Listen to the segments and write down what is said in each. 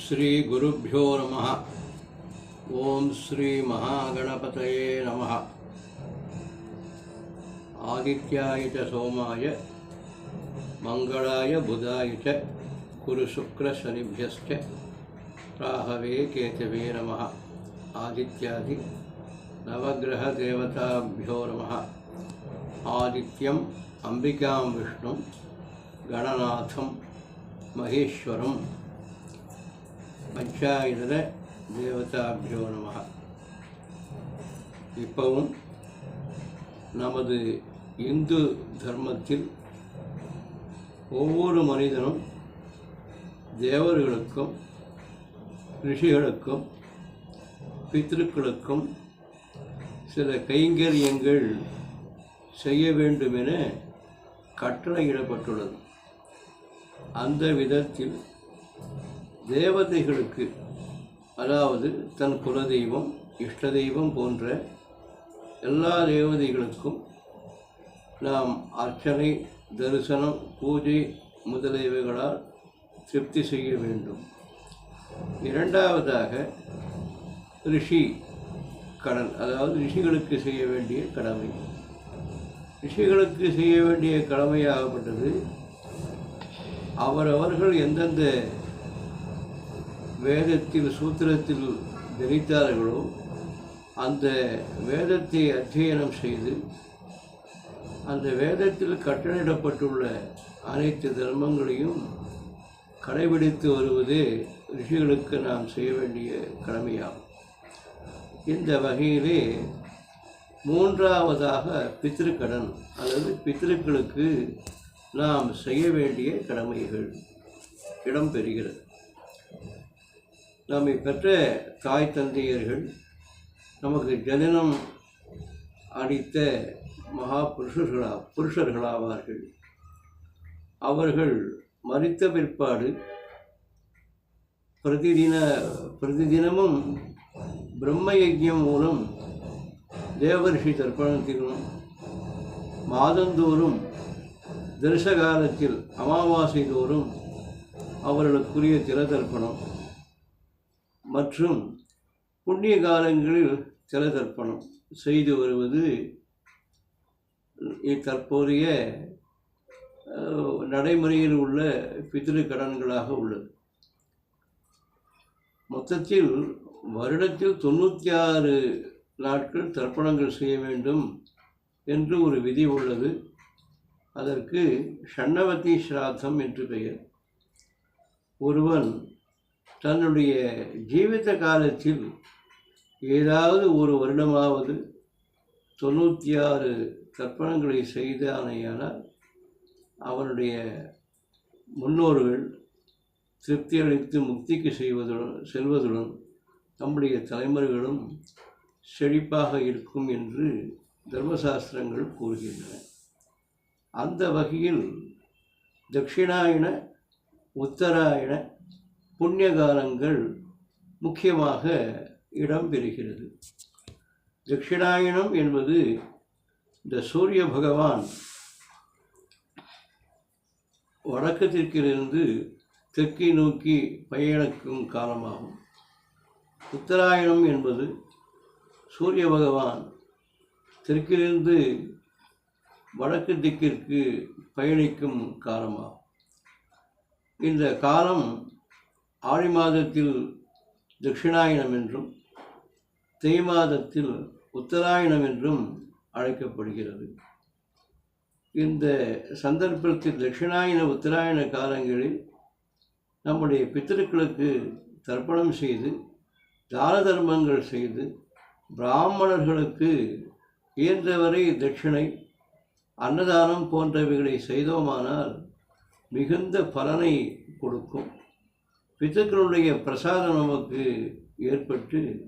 శ్రీగురుభ్యో నమ ఓం శ్రీ మహాగణపతయే నమ ఆదిత్యాయ చ సోమాయ మంగళాయ బుధాయ చ కురుశుక్రశనిభ్యశ్చ రాహవే కేతవే నమ ఆదిత్యాది నవగ్రహదేవతాభ్యో నమ ఆదిత్యం అంబికాం విష్ణుం గణనాథం మహేశ్వరం பஞ்சாயுத தேவதாபியோ நம இப்பவும் நமது இந்து தர்மத்தில் ஒவ்வொரு மனிதனும் தேவர்களுக்கும் ரிஷிகளுக்கும் பித்ருக்களுக்கும் சில கைங்கரியங்கள் செய்ய வேண்டுமென கட்டளையிடப்பட்டுள்ளது. அந்த விதத்தில் தேவதைகளுக்கு அதாவது தன் குலதெய்வம் இஷ்ட தெய்வம் போன்ற எல்லா தேவதைகளுக்கும் நாம் அர்ச்சனை தரிசனம் பூஜை முதலியவைகளால் திருப்தி செய்ய வேண்டும். இரண்டாவதாக ரிஷி கடன் அதாவது ரிஷிகளுக்கு செய்ய வேண்டிய கடமை. ரிஷிகளுக்கு செய்ய வேண்டிய கடமையாகப்பட்டது அவரவர்கள் எந்தெந்த வேதத்தில் சூத்திரத்தில் தரித்தார்களோ அந்த வேதத்தை அத்தியனம் செய்து அந்த வேதத்தில் கட்டளையிடப்பட்டுள்ள அனைத்து தர்மங்களையும் கடைபிடித்து வருவதே ரிஷிகளுக்கு நாம் செய்ய வேண்டிய கடமையாகும். இந்த வகையிலே மூன்றாவதாக பித்திருக்கடன் அல்லது பித்திருக்களுக்கு நாம் செய்ய வேண்டிய கடமைகள் இடம்பெறுகிறது. நம்மை பெற்ற தாய் தந்தையர்கள் நமக்கு ஜனனம் அளித்த மகா புருஷர்களா புருஷர்களாவார்கள். அவர்கள் மறித்த பிற்பாடு பிரதிதின பிரதிதினமும் பிரம்ம யஜ்யம் மூலம் தேவரிஷி தர்ப்பணத்திலும் மாதந்தோறும் தரிச காலத்தில் அமாவாசை தோறும் அவர்களுக்குரிய திறதர்ப்பணம் மற்றும் புண்ணிய காலங்களில் திறதர்ப்பணம் செய்து வருவது தற்போதைய நடைமுறையில் உள்ள பித்திரு கடன்களாக உள்ளது. மொத்தத்தில் வருடத்தில் தொண்ணூற்றி ஆறு நாட்கள் தர்ப்பணங்கள் செய்ய வேண்டும் என்று ஒரு விதி உள்ளது. அதற்கு ஷண்ணவதி ஸ்ராத்தம் என்று பெயர். ஒருவன் தன்னுடைய ஜீவித காலத்தில் ஏதாவது ஒரு வருடமாவது தொண்ணூற்றி ஆறு தர்ப்பணங்களை செய்தானேயானால் அவனுடைய முன்னோர்கள் திருப்தி அளித்து முக்திக்கு செய்வதுடன் செல்வதுடன் நம்முடைய தலைமுறைகளும் செழிப்பாக இருக்கும் என்று தர்மசாஸ்திரங்கள் கூறுகின்றன. அந்த வகையில் தட்சிணாயன உத்தராயண புண்ணிய காலங்கள் முக்கியமாக இடம்பெறுகிறது தட்சிணாயனம் என்பது இந்த சூரிய பகவான் வடக்கு தெற்கிலிருந்து தெற்கை நோக்கி பயணிக்கும் காலமாகும். உத்தராயணம் என்பது சூரிய பகவான் தெற்கிலிருந்து வடக்கு திக்கிற்கு பயணிக்கும் காலமாகும். இந்த காலம் ஆடி மாதத்தில் தட்சிணாயனம் என்றும் தேய் மாதத்தில் உத்தராயணம் என்றும் அழைக்கப்படுகிறது. இந்த சந்தர்ப்பத்தில் தட்சிணாயன உத்தராயண காலங்களில் நம்முடைய பித்திருக்களுக்கு தர்ப்பணம் செய்து தான தர்மங்கள் செய்து பிராமணர்களுக்கு இயன்றவரை தட்சிணை அன்னதானம் போன்றவைகளை செய்தோமானால் மிகுந்த பலனை கொடுக்கும். பித்துக்களுடைய பிரசாதம் நமக்கு ஏற்பட்டு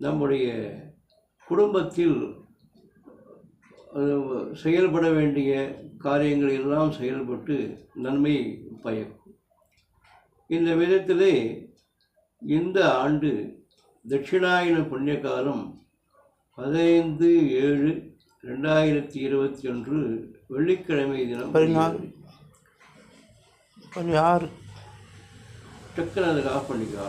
நம்முடைய குடும்பத்தில் செயல்பட வேண்டிய காரியங்கள் எல்லாம் செயல்பட்டு நன்மை பயக்கும் இந்த விதத்திலே இந்த ஆண்டு தட்சிணாயன புண்ணிய காலம் பதினைந்து ஏழு ரெண்டாயிரத்தி இருபத்தி ஒன்று வெள்ளிக்கிழமை தினம் பதினாறு. டக்குன்னு அதுக்கு ஆஃப் பண்ணிக்கோ.